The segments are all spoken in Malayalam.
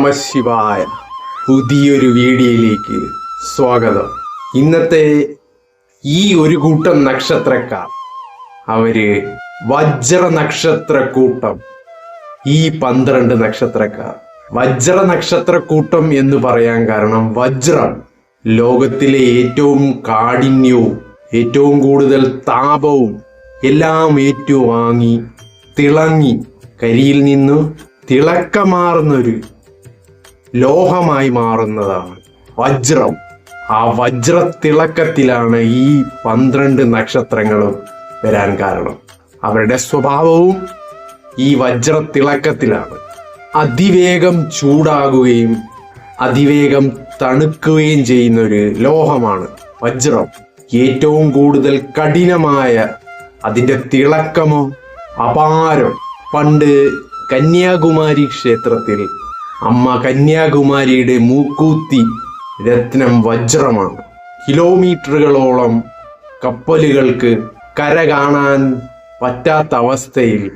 നമ ശിവായ പുതിയൊരു വീഡിയോയിലേക്ക് സ്വാഗതം. ഇന്നത്തെ ഈ ഒരു കൂട്ടം നക്ഷത്രക്കാർ അവർ വജ്ര നക്ഷത്രക്കൂട്ടം. ഈ പന്ത്രണ്ട് നക്ഷത്രക്കാർ. വജ്ര നക്ഷത്രക്കൂട്ടം എന്ന് പറയാൻ കാരണം വജ്രം. ലോകത്തിലെ ഏറ്റവും കാഠിന്യവും ഏറ്റവും കൂടുതൽ താപവും എല്ലാം ഏറ്റുവാങ്ങി തിളങ്ങി കരിയിൽ നിന്ന് തിളക്കമാർന്നൊരു ലോഹമായി മാറുന്നതാണ്. വജ്രം. ആ വജ്ര തിളക്കത്തിലാണ് ഈ പന്ത്രണ്ട് നക്ഷത്രങ്ങളും വരാൻ കാരണം. അവരുടെ സ്വഭാവവും ഈ വജ്ര തിളക്കത്തിലാണ് അതിവേഗം ചൂടാകുകയും അതിവേഗം തണുക്കുകയും ചെയ്യുന്ന ഒരു ലോഹമാണ് വജ്രം. ഏറ്റവും കൂടുതൽ കഠിനമായ അതിന്റെ തിളക്കമോ അപാരം. പണ്ട് കന്യാകുമാരി ക്ഷേത്രത്തിൽ അമ്മ കന്യാകുമാരിയുടെ മൂക്കൂത്തി രത്നം വജ്രമാണ്. കിലോമീറ്ററുകളോളം കപ്പലുകൾക്ക് കര കാണാൻ പറ്റാത്ത അവസ്ഥയിൽ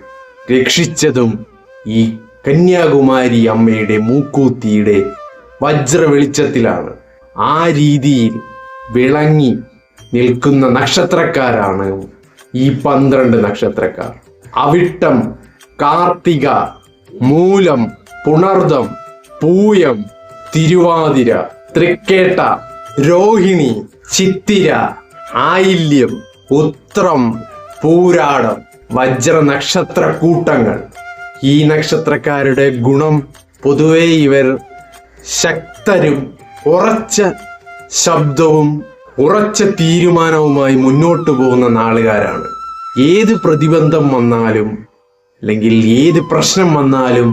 രക്ഷിച്ചതും ഈ കന്യാകുമാരി അമ്മയുടെ മൂക്കൂത്തിയുടെ വജ്ര വെളിച്ചത്തിലാണ്. ആ രീതിയിൽ വിളങ്ങി നിൽക്കുന്ന നക്ഷത്രക്കാരാണ് ഈ പന്ത്രണ്ട് നക്ഷത്രക്കാർ. അവിട്ടം കാർത്തിക മൂലം പുണർദം പൂയം തിരുവാതിര തൃക്കേട്ട രോഹിണി ചിത്തിര ആയില്യം ഉത്രം പൂരാടം വജ്ര നക്ഷത്ര കൂട്ടങ്ങൾ ഈ നക്ഷത്രക്കാരുടെ ഗുണം പൊതുവെ ഇവർ ശക്തരും ഉറച്ച ശബ്ദവും ഉറച്ച തീരുമാനവുമായി മുന്നോട്ടു പോകുന്ന നാളുകാരാണ്. ഏത് പ്രതിബന്ധം വന്നാലും അല്ലെങ്കിൽ ഏത് പ്രശ്നം വന്നാലും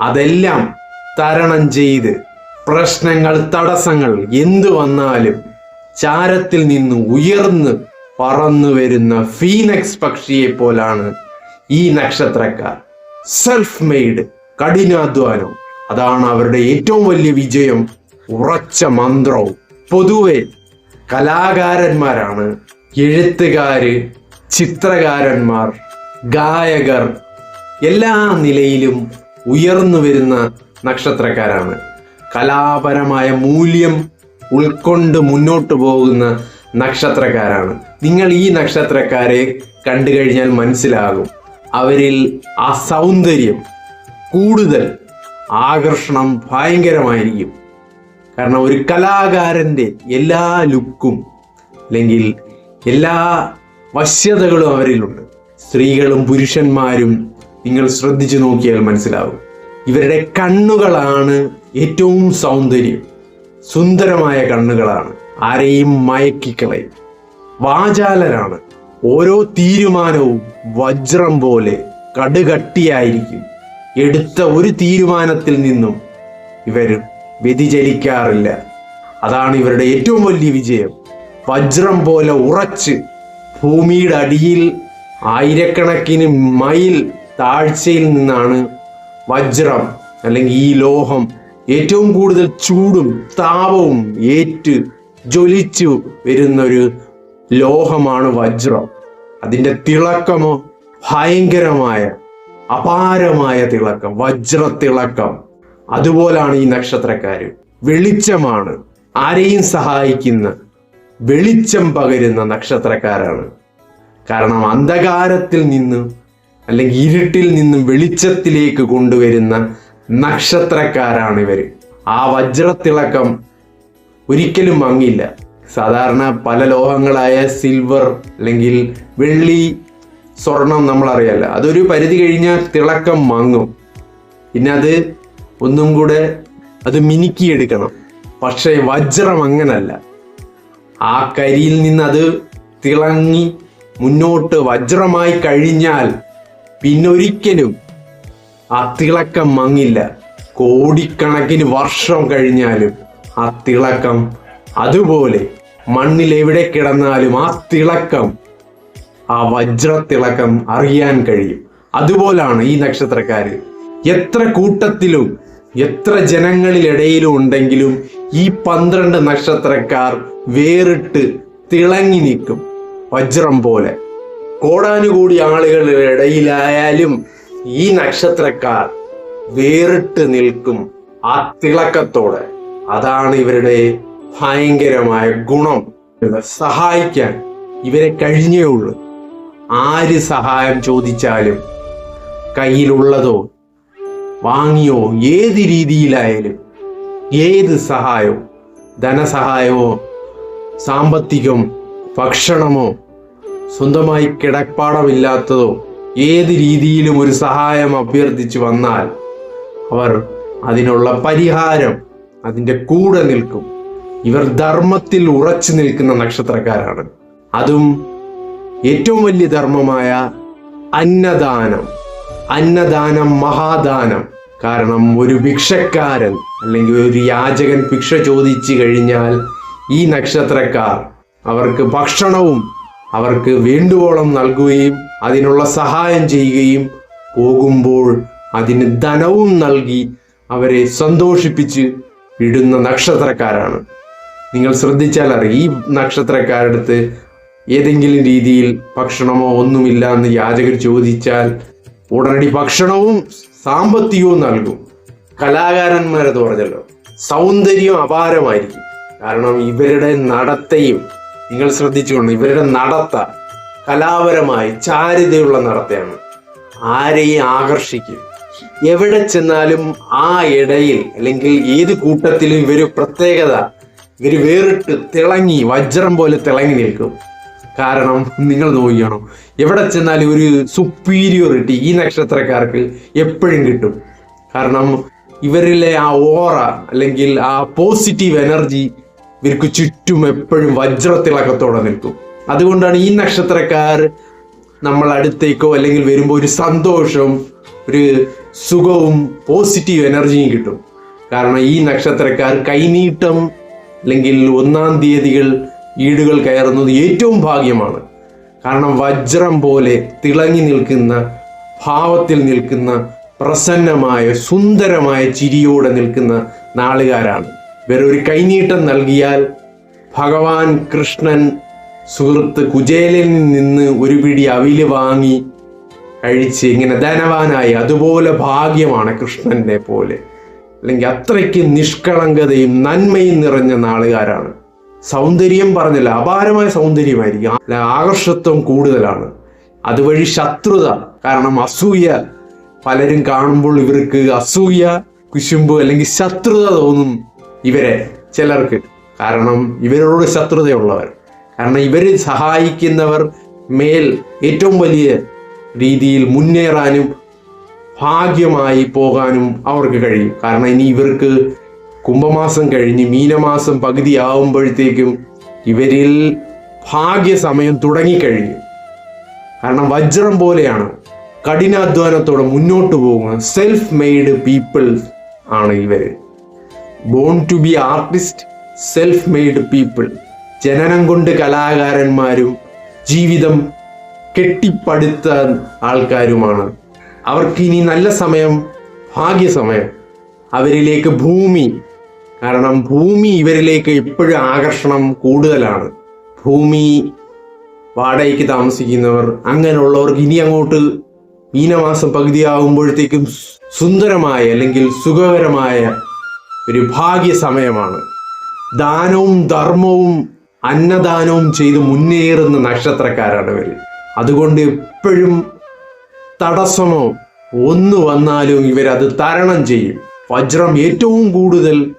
അതെല്ലാം തരണം ചെയ്ത് പ്രശ്നങ്ങൾ തടസ്സങ്ങൾ എന്തു വന്നാലും ചാരത്തിൽ നിന്ന് ഉയർന്ന് പറന്നു വരുന്ന ഫീനക്സ് പക്ഷിയെ പോലാണ് ഈ നക്ഷത്രക്കാർ. സെൽഫ് മെയ്ഡ് കഠിനാധ്വാനം. അതാണ് അവരുടെ ഏറ്റവും വലിയ വിജയം. ഉറച്ച മന്ത്രവും. പൊതുവെ കലാകാരന്മാരാണ്. എഴുത്തുകാര് ചിത്രകാരന്മാർ ഗായകർ. എല്ലാ നിലയിലും ഉയർന്നു വരുന്ന നക്ഷത്രക്കാരാണ്. കലാപരമായ മൂല്യം ഉൾക്കൊണ്ട് മുന്നോട്ട് പോകുന്ന നക്ഷത്രക്കാരാണ്. നിങ്ങൾ ഈ നക്ഷത്രക്കാരെ കണ്ടു കഴിഞ്ഞാൽ മനസ്സിലാകും. അവരിൽ ആ സൗന്ദര്യം കൂടുതൽ ആകർഷണം ഭയങ്കരമായിരിക്കും. കാരണം ഒരു കലാകാരന്റെ എല്ലാ ലുക്കും അല്ലെങ്കിൽ എല്ലാ വശ്യതകളും അവരിലുണ്ട്. സ്ത്രീകളും പുരുഷന്മാരും നിങ്ങൾ ശ്രദ്ധിച്ചു നോക്കിയാൽ മനസ്സിലാവും. ഇവരുടെ കണ്ണുകളാണ് ഏറ്റവും സൗന്ദര്യം. സുന്ദരമായ കണ്ണുകളാണ്. ആരെയും മയക്കിക്കളയും. വാചാലരാണ്. ഓരോ തീരുമാനവും വജ്രം പോലെ കടുകട്ടിയായിരിക്കും. എടുത്ത ഒരു തീരുമാനത്തിൽ നിന്നും ഇവർ വ്യതിചലിക്കാറില്ല. അതാണ് ഇവരുടെ ഏറ്റവും വലിയ വിജയം. വജ്രം പോലെ ഉറച്ച് ഭൂമിയുടെ അടിയിൽ ആയിരക്കണക്കിന് മൈൽ താഴ്ചയിൽ നിന്നാണ് വജ്രം അല്ലെങ്കിൽ ഈ ലോഹം ഏറ്റവും കൂടുതൽ ചൂടും താപവും ഏറ്റ് ജ്വലിച്ചു വരുന്നൊരു ലോഹമാണ് വജ്രം. അതിന്റെ തിളക്കമോ? ഭയങ്കരമായ അപാരമായ തിളക്കം വജ്ര തിളക്കം. അതുപോലാണ് ഈ നക്ഷത്രക്കാര്. വെളിച്ചമാണ്. ആരെയും സഹായിക്കുന്ന വെളിച്ചം പകരുന്ന നക്ഷത്രക്കാരാണ്. കാരണം അന്ധകാരത്തിൽ നിന്നും അല്ലെങ്കിൽ ഇരുട്ടിൽ നിന്നും വെളിച്ചത്തിലേക്ക് കൊണ്ടുവരുന്ന നക്ഷത്രക്കാരാണ് ഇവർ ആ വജ്രത്തിളക്കം ഒരിക്കലും മങ്ങില്ല. സാധാരണ പല ലോഹങ്ങളായ സിൽവർ അല്ലെങ്കിൽ വെള്ളി സ്വർണം നമ്മൾ അറിയാല്ല അതൊരു പരിധി കഴിഞ്ഞാൽ തിളക്കം മങ്ങും. പിന്നെ അത് ഒന്നും കൂടെ അത് മിനുക്കിയെടുക്കണം. പക്ഷേ വജ്രം അങ്ങനല്ല. ആ കരിയിൽ നിന്ന് അത് തിളങ്ങി മുന്നോട്ട് വജ്രമായി കഴിഞ്ഞാൽ പിന്നൊരിക്കലും ആ തിളക്കം മങ്ങില്ല. കോടിക്കണക്കിന് വർഷം കഴിഞ്ഞാലും ആ തിളക്കം അതുപോലെ മണ്ണിൽ എവിടെ കിടന്നാലും ആ തിളക്കം ആ വജ്രത്തിളക്കം അറിയാൻ കഴിയും. അതുപോലാണ് ഈ നക്ഷത്രക്കാര്. എത്ര കൂട്ടത്തിലും എത്ര ജനങ്ങളിലിടയിലും ഉണ്ടെങ്കിലും ഈ പന്ത്രണ്ട് നക്ഷത്രക്കാർ വേറിട്ട് തിളങ്ങി നിൽക്കും. വജ്രം പോലെ. കോടാനുകൂടി ആളുകളുടെ ഇടയിലായാലും ഈ നക്ഷത്രക്കാർ വേറിട്ട് നിൽക്കും ആ തിളക്കത്തോടെ. അതാണ് ഇവരുടെ ഭയങ്കരമായ ഗുണം. സഹായിക്കാൻ ഇവരെ കഴിഞ്ഞേ ഉള്ളൂ. ആര് സഹായം ചോദിച്ചാലും കയ്യിലുള്ളതോ വാങ്ങിയോ ഏത് രീതിയിലായാലും ഏത് സഹായവും ധനസഹായമോ സാമ്പത്തികം ഭക്ഷണമോ സ്വന്തമായി കിടപ്പാടമില്ലാത്തതോ ഏത് രീതിയിലും ഒരു സഹായം അഭ്യർത്ഥിച്ചു വന്നാൽ അവർ അതിനുള്ള പരിഹാരം അതിന്റെ കൂടെ നിൽക്കും. ഇവർ ധർമ്മത്തിൽ ഉറച്ചു നിൽക്കുന്ന നക്ഷത്രക്കാരാണ്. അതും ഏറ്റവും വലിയ ധർമ്മമായ അന്നദാനം അന്നദാനം മഹാദാനം. കാരണം ഒരു ഭിക്ഷക്കാരൻ അല്ലെങ്കിൽ ഒരു യാചകൻ ഭിക്ഷ ചോദിച്ചു കഴിഞ്ഞാൽ ഈ നക്ഷത്രക്കാർ അവർക്ക് ഭക്ഷണവും അവർക്ക് വേണ്ടുവോളം നൽകുകയും അതിനുള്ള സഹായം ചെയ്യുകയും പോകുമ്പോൾ അതിന് ധനവും നൽകി അവരെ സന്തോഷിപ്പിച്ച് വിടുന്ന നക്ഷത്രക്കാരാണ്. നിങ്ങൾ ശ്രദ്ധിച്ചാൽ അറിയാം ഈ നക്ഷത്രക്കാരടുത്ത് ഏതെങ്കിലും രീതിയിൽ ഭക്ഷണമോ ഒന്നുമില്ല എന്ന് യാചകർ ചോദിച്ചാൽ ഉടനടി ഭക്ഷണവും സാമ്പത്തികവും നൽകും. കലാകാരന്മാരെ പറഞ്ഞല്ലോ സൗന്ദര്യം അപാരമായിരിക്കും. കാരണം ഇവരുടെ നടത്തയും നിങ്ങൾ ശ്രദ്ധിച്ചുകൊണ്ട് ഇവരുടെ നടത്ത കലാപരമായി ചാരിതയുള്ള നടത്തയാണ്. ആരെയും ആകർഷിക്കും. എവിടെ ചെന്നാലും ആ ഇടയിൽ അല്ലെങ്കിൽ ഏത് കൂട്ടത്തിലും ഇവർ പ്രത്യേകത ഇവർ വേറിട്ട് തിളങ്ങി വജ്രം പോലെ തിളങ്ങി നിൽക്കും. കാരണം നിങ്ങൾ നോക്കിയാണോ എവിടെ ചെന്നാലും ഒരു സുപ്പീരിയോറിറ്റി ഈ നക്ഷത്രക്കാർക്ക് എപ്പോഴും കിട്ടും. കാരണം ഇവരിലെ ആ ഓറ അല്ലെങ്കിൽ ആ പോസിറ്റീവ് എനർജി ഇവർക്ക് ചുറ്റും എപ്പോഴും വജ്രത്തിളക്കത്തോടെ നിൽക്കും. അതുകൊണ്ടാണ് ഈ നക്ഷത്രക്കാർ നമ്മൾ അടുത്തേക്കോ അല്ലെങ്കിൽ വരുമ്പോൾ ഒരു സന്തോഷവും ഒരു സുഖവും പോസിറ്റീവ് എനർജിയും കിട്ടും. കാരണം ഈ നക്ഷത്രക്കാർ കൈനീട്ടം അല്ലെങ്കിൽ ഒന്നാം തീയതികൾ ഈടുകൾ കയറുന്നത് ഏറ്റവും ഭാഗ്യമാണ്. കാരണം വജ്രം പോലെ തിളങ്ങി നിൽക്കുന്ന ഭാവത്തിൽ നിൽക്കുന്ന പ്രസന്നമായ സുന്ദരമായ ചിരിയോടെ നിൽക്കുന്ന നാളുകാരാണ്. വേറെ ഒരു കൈനീട്ടം നൽകിയാൽ ഭഗവാൻ കൃഷ്ണൻ സുഹൃത്ത് കുചേലിൽ നിന്ന് ഒരു പിടി അവിൽ വാങ്ങി കഴിച്ച് ഇങ്ങനെ ധനവാനായി. അതുപോലെ ഭാഗ്യമാണ് കൃഷ്ണന്റെ പോലെ. അല്ലെങ്കിൽ അത്രയ്ക്ക് നിഷ്കളങ്കതയും നന്മയും നിറഞ്ഞ നാളുകാരാണ്. സൗന്ദര്യം പറഞ്ഞല്ല അപാരമായ സൗന്ദര്യമായിരിക്കും. അല്ല, ആകർഷത്വം കൂടുതലാണ്. അതുവഴി ശത്രുത കാരണം അസൂയ പലരും കാണുമ്പോൾ ഇവർക്ക് അസൂയ കുശുമ്പ് അല്ലെങ്കിൽ ശത്രുത തോന്നും. ഇവരെ ചിലർക്ക് കാരണം ഇവരോട് ശത്രുതയുള്ളവർ. കാരണം ഇവരെ സഹായിക്കുന്നവർ മേൽ ഏറ്റവും വലിയ രീതിയിൽ മുന്നേറാനും ഭാഗ്യമായി പോകാനും അവർക്ക് കഴിയും. കാരണം ഇനി ഇവർക്ക് കുംഭമാസം കഴിഞ്ഞ് മീനമാസം പകുതി ആവുമ്പോഴത്തേക്കും ഇവരിൽ ഭാഗ്യസമയം തുടങ്ങിക്കഴിഞ്ഞു. കാരണം വജ്രം പോലെയാണ് കഠിനാധ്വാനത്തോടെ മുന്നോട്ട് പോകുന്ന സെൽഫ് മെയ്ഡ് പീപ്പിൾ ആണ് ഇവർ. Born to be artist self made people ജനനം കൊണ്ട് കലാകാരന്മാരും ജീവിതം കെട്ടിപ്പടുത്ത ആൾക്കാരുമാണ്. അവർക്ക് ഇനി നല്ല സമയം ഭാഗ്യസമയം അവരിലേക്ക് ഭൂമി. കാരണം ഭൂമി ഇവരിലേക്ക് എപ്പോഴും ആകർഷണം കൂടുതലാണ്. ഭൂമി വാടകയ്ക്ക് താമസിക്കുന്നവർ അങ്ങനെയുള്ളവർക്ക് ഇനി അങ്ങോട്ട് മീനമാസം പകുതിയാകുമ്പോഴത്തേക്കും സുന്ദരമായ അല്ലെങ്കിൽ സുഖകരമായ ഒരു ഭാഗ്യ സമയമാണ്. ദാനവും ധർമ്മവും അന്നദാനവും ചെയ്ത് മുന്നേറുന്ന നക്ഷത്രക്കാരാണ് ഇവർ അതുകൊണ്ട് എപ്പോഴും തടസ്സമോ ഒന്ന് വന്നാലും ഇവരത് തരണം ചെയ്യും. വജ്രം ഏറ്റവും കൂടുതൽ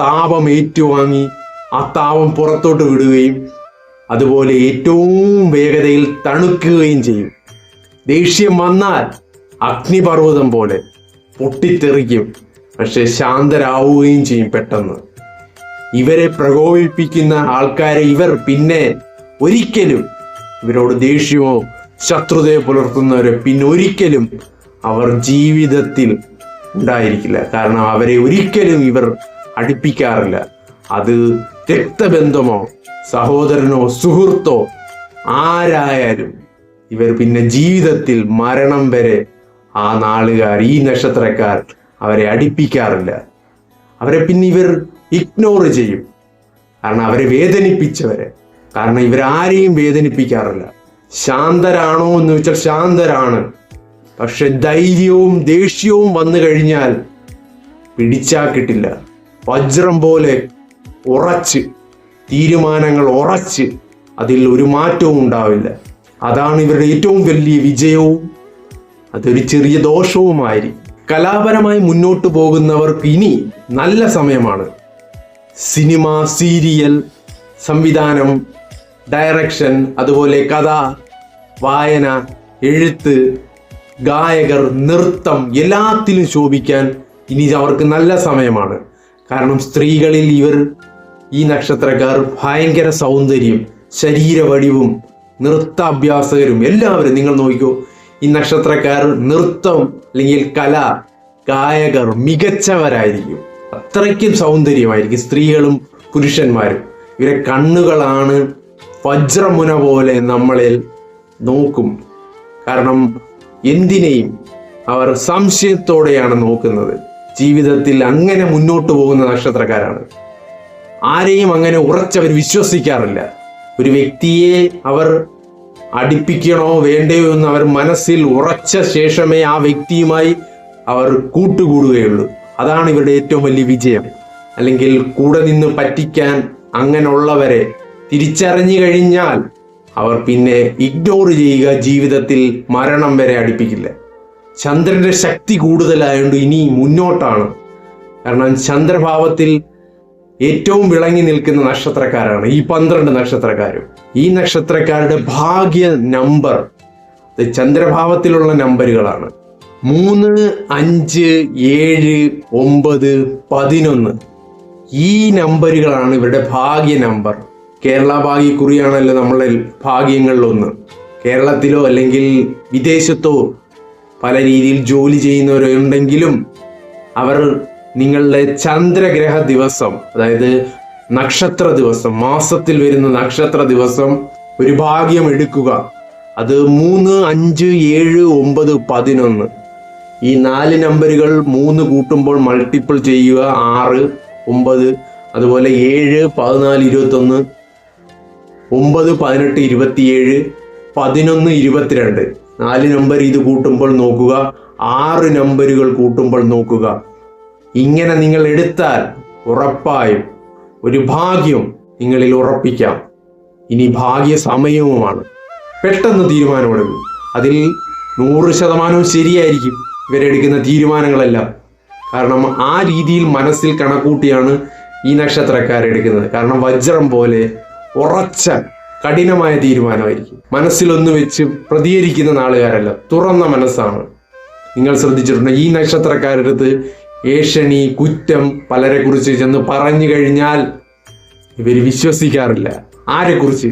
താപം ഏറ്റുവാങ്ങി ആ താപം പുറത്തോട്ട് വിടുകയും അതുപോലെ ഏറ്റവും വേഗതയിൽ തണുക്കുകയും ചെയ്യും. ദേഷ്യം വന്നാൽ അഗ്നിപർവതം പോലെ പൊട്ടിത്തെറിക്കും. പക്ഷെ ശാന്തരാവുകയും ചെയ്യും പെട്ടെന്ന്. ഇവരെ പ്രകോപിപ്പിക്കുന്ന ആൾക്കാരെ ഇവർ പിന്നെ ഒരിക്കലും ഇവരോട് ദേഷ്യമോ ശത്രുതയോ പുലർത്തുന്നവരെ പിന്നെ ഒരിക്കലും അവർ ജീവിതത്തിൽ ഉണ്ടായിരിക്കില്ല. കാരണം അവരെ ഒരിക്കലും ഇവർ അടുപ്പിക്കാറില്ല. അത് രക്തബന്ധമോ സഹോദരനോ സുഹൃത്തോ ആരായാലും ഇവർ പിന്നെ ജീവിതത്തിൽ മരണം വരെ ആ നാളുകാർ ഈ നക്ഷത്രക്കാർ അവരെ അടിപ്പിക്കാറില്ല. അവരെ പിന്നെ ഇവർ ഇഗ്നോർ ചെയ്യും. കാരണം അവരെ വേദനിപ്പിച്ചവരെ. കാരണം ഇവരാരെയും വേദനിപ്പിക്കാറില്ല. ശാന്തരാണോ എന്ന് വെച്ചാൽ ശാന്തരാണ്. പക്ഷെ ധൈര്യവും ദേഷ്യവും വന്നു കഴിഞ്ഞാൽ പിടിച്ചാക്കിട്ടില്ല വജ്രം പോലെ ഉറച്ച് തീരുമാനങ്ങൾ ഉറച്ച് അതിൽ ഒരു മാറ്റവും ഉണ്ടാവില്ല. അതാണ് ഇവരുടെ ഏറ്റവും വലിയ വിജയവും അതൊരു ചെറിയ ദോഷവുമായിരിക്കും. കലാപരമായി മുന്നോട്ട് പോകുന്നവർക്ക് ഇനി നല്ല സമയമാണ്. സിനിമ സീരിയൽ സംവിധാനം ഡയറക്ഷൻ അതുപോലെ കഥ വായന എഴുത്ത് ഗായകർ നൃത്തം എല്ലാത്തിലും ശോഭിക്കാൻ ഇനി അവർക്ക് നല്ല സമയമാണ്. കാരണം സ്ത്രീകളിൽ ഇവർ ഈ നക്ഷത്രക്കാർ ഭയങ്കര സൗന്ദര്യം ശരീരവടിവും നൃത്താഭ്യാസകരും എല്ലാവരും നിങ്ങൾ നോക്കിക്കോ ഈ നക്ഷത്രക്കാർ നൃത്തം അല്ലെങ്കിൽ കല ഗായകർ മികച്ചവരായിരിക്കും. അത്രയ്ക്കും സൗന്ദര്യമായിരിക്കും സ്ത്രീകളും പുരുഷന്മാരും. ഇവരെ കണ്ണുകളാണ് വജ്രമുന പോലെ നമ്മളിൽ നോക്കും. കാരണം എന്തിനേയും അവർ സംശയത്തോടെയാണ് നോക്കുന്നത്. ജീവിതത്തിൽ അങ്ങനെ മുന്നോട്ട് പോകുന്ന നക്ഷത്രക്കാരാണ്. ആരെയും അങ്ങനെ ഉറച്ചവർ വിശ്വസിക്കാറില്ല. ഒരു വ്യക്തിയെ അവർ അടുപ്പിക്കണോ വേണ്ടയോ എന്ന് അവർ മനസ്സിൽ ഉറച്ച ശേഷമേ ആ വ്യക്തിയുമായി അവർ കൂട്ടുകൂടുകയുള്ളൂ. അതാണ് ഇവരുടെ ഏറ്റവും വലിയ വിജയം. അല്ലെങ്കിൽ കൂടെ നിന്ന് പറ്റിക്കാൻ അങ്ങനെയുള്ളവരെ തിരിച്ചറിഞ്ഞു കഴിഞ്ഞാൽ അവർ പിന്നെ ഇഗ്നോർ ചെയ്യുക ജീവിതത്തിൽ മരണം വരെ അടുപ്പിക്കില്ല. ചന്ദ്രന്റെ ശക്തി കൂടുതലായതുകൊണ്ട് ഇനി മുന്നോട്ടാണ്. കാരണം ചന്ദ്രഭാവത്തിൽ ഏറ്റവും വിളങ്ങി നിൽക്കുന്ന നക്ഷത്രക്കാരാണ് ഈ പന്ത്രണ്ട് നക്ഷത്രക്കാരും. ഈ നക്ഷത്രക്കാരുടെ ഭാഗ്യ നമ്പർ ചന്ദ്രഭാവത്തിലുള്ള നമ്പറുകളാണ്. മൂന്ന് അഞ്ച് ഏഴ് ഒമ്പത് പതിനൊന്ന്. ഈ നമ്പറുകളാണ് ഇവരുടെ ഭാഗ്യ നമ്പർ. കേരള ഭാഗ്യക്കുറിയാണല്ലോ നമ്മളെ ഭാഗ്യങ്ങളിലൊന്ന് കേരളത്തിലോ അല്ലെങ്കിൽ വിദേശത്തോ പല രീതിയിൽ ജോലി ചെയ്യുന്നവരുണ്ടെങ്കിലും അവർ നിങ്ങളുടെ ചന്ദ്രഗ്രഹ ദിവസം അതായത് നക്ഷത്ര ദിവസം മാസത്തിൽ വരുന്ന നക്ഷത്ര ദിവസം ഒരു ഭാഗ്യം എടുക്കുക. അത് മൂന്ന് അഞ്ച് ഏഴ് ഒമ്പത് പതിനൊന്ന്. ഈ നാല് നമ്പറുകൾ മൂന്ന് കൂട്ടുമ്പോൾ മൾട്ടിപ്പിൾ ചെയ്യുക. ആറ് ഒമ്പത് അതുപോലെ ഏഴ് പതിനാല് ഇരുപത്തൊന്ന് ഒമ്പത് പതിനെട്ട് ഇരുപത്തിയേഴ് പതിനൊന്ന് ഇരുപത്തിരണ്ട്. നാല് നമ്പർ ഇത് കൂട്ടുമ്പോൾ നോക്കുക. ആറ് നമ്പറുകൾ കൂട്ടുമ്പോൾ നോക്കുക. ഇങ്ങനെ നിങ്ങൾ എടുത്താൽ ഉറപ്പായും ഒരു ഭാഗ്യം നിങ്ങളിൽ ഉറപ്പിക്കാം. ഇനി ഭാഗ്യ സമയവുമാണ് പെട്ടെന്ന് തീരുമാനമെടുക്കും. അതിൽ നൂറ് ശതമാനവും ശരിയായിരിക്കും ഇവരെടുക്കുന്ന തീരുമാനങ്ങളെല്ലാം. കാരണം ആ രീതിയിൽ മനസ്സിൽ കണക്കൂട്ടിയാണ് ഈ നക്ഷത്രക്കാരെടുക്കുന്നത് കാരണം വജ്രം പോലെ ഉറച്ച കഠിനമായ തീരുമാനമായിരിക്കും. മനസ്സിലൊന്ന് വെച്ച് പ്രതികരിക്കുന്ന നാളുകാരല്ല തുറന്ന മനസ്സാണ്. നിങ്ങൾ ശ്രദ്ധിച്ചിട്ടുണ്ട്? ഈ നക്ഷത്രക്കാരുടെ അടുത്ത് ഏഷണി കുറ്റം പലരെ കുറിച്ച് ചെന്ന് പറഞ്ഞു കഴിഞ്ഞാൽ ഇവർ വിശ്വസിക്കാറില്ല. ആരെ കുറിച്ച്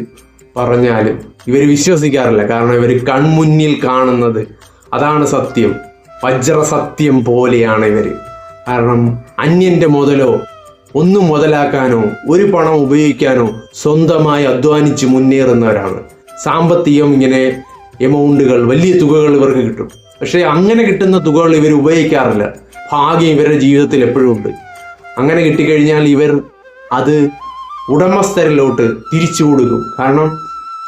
പറഞ്ഞാലും ഇവർ വിശ്വസിക്കാറില്ല. കാരണം ഇവർ കൺമുന്നിൽ കാണുന്നത് അതാണ് സത്യം. വജ്ര സത്യം പോലെയാണ് ഇവർ കാരണം അന്യന്റെ മുതലോ ഒന്നും മുതലാക്കാനോ ഒരു പണം ഉപയോഗിക്കാനോ സ്വന്തമായി അധ്വാനിച്ച് മുന്നേറുന്നവരാണ്. സാമ്പത്തികം ഇങ്ങനെ എമൗണ്ടുകൾ വലിയ തുകകൾ ഇവർക്ക് കിട്ടും. പക്ഷേ അങ്ങനെ കിട്ടുന്ന തുകകൾ ഇവർ ഉപയോഗിക്കാറില്ല. ഭാഗ്യം ഇവരുടെ ജീവിതത്തിൽ എപ്പോഴും ഉണ്ട്. അങ്ങനെ കിട്ടിക്കഴിഞ്ഞാൽ ഇവർ അത് ഉടമസ്ഥരിലോട്ട് തിരിച്ചു കൊടുക്കും. കാരണം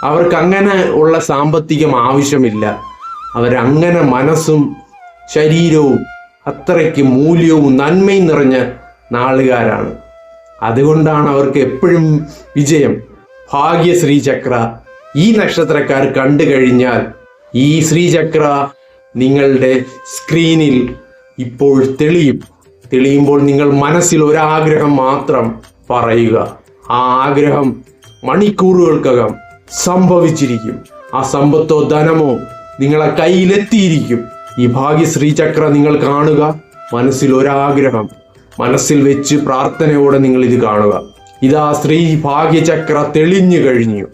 അവർക്ക് അങ്ങനെ ഉള്ള സാമ്പത്തികം ആവശ്യമില്ല. അവരങ്ങനെ മനസ്സും ശരീരവും അത്രയ്ക്ക് മൂല്യവും നന്മയും നിറഞ്ഞ നാളുകാരാണ്. അതുകൊണ്ടാണ് അവർക്ക് എപ്പോഴും വിജയം. ഭാഗ്യശ്രീ ചക്ര ഈ നക്ഷത്രക്കാർ കണ്ടു കഴിഞ്ഞാൽ ഈ ശ്രീചക്ര നിങ്ങളുടെ സ്ക്രീനിൽ ഇപ്പോൾ തെളിയും. തെളിയുമ്പോൾ നിങ്ങൾ മനസ്സിൽ ഒരാഗ്രഹം മാത്രം പറയുക. ആ ആഗ്രഹം മണിക്കൂറുകൾക്കകം സംഭവിച്ചിരിക്കും. ആ സമ്പത്തോ ധനമോ നിങ്ങളെ കയ്യിലെത്തിയിരിക്കും. ഈ ഭാഗ്യശ്രീ ചക്ര നിങ്ങൾ കാണുക. മനസ്സിൽ ഒരാഗ്രഹം. മനസ്സിൽ വെച്ച് പ്രാർത്ഥനയോടെ നിങ്ങൾ ഇത് കാണുക. ഇതാ ശ്രീ ഭാഗ്യചക്ര തെളിഞ്ഞു കഴിഞ്ഞു.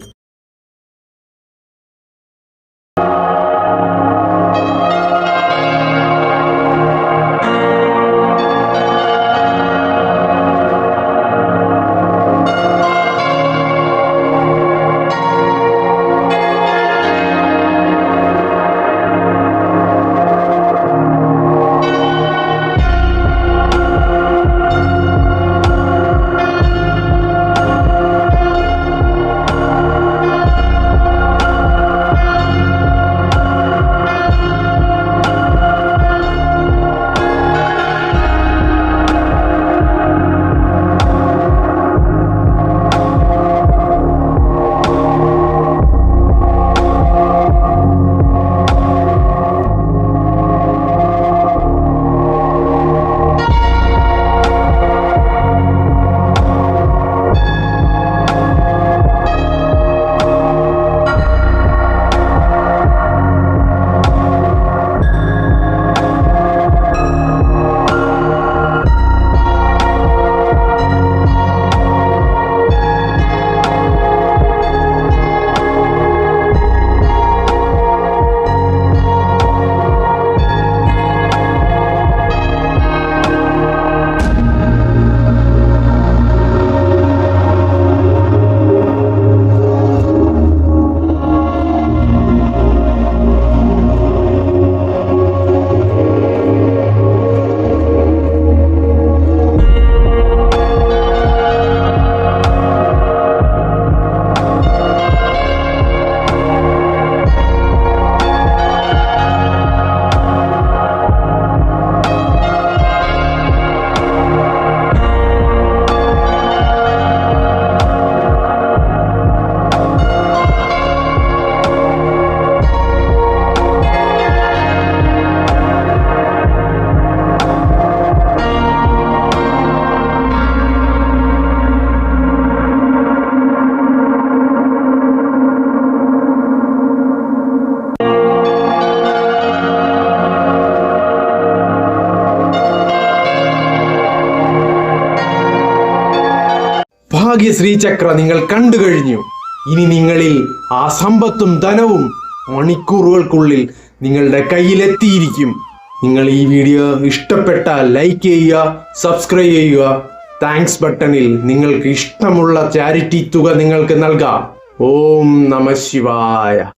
സൗഭാഗ്യശ്രീ ശ്രീചക്ര നിങ്ങൾ കണ്ടു കഴിഞ്ഞു. ഇനി നിങ്ങളിൽ ആ സമ്പത്തും ധനവും മണിക്കൂറുകൾക്കുള്ളിൽ നിങ്ങളുടെ കയ്യിലെത്തിയിരിക്കും. നിങ്ങൾ ഈ വീഡിയോ ഇഷ്ടപ്പെട്ടാൽ ലൈക്ക് ചെയ്യുക സബ്സ്ക്രൈബ് ചെയ്യുക. താങ്ക്സ് ബട്ടണിൽ നിങ്ങൾക്ക് ഇഷ്ടമുള്ള ചാരിറ്റി തുക നിങ്ങൾക്ക് നൽകാം. ഓം നമ ശിവായ.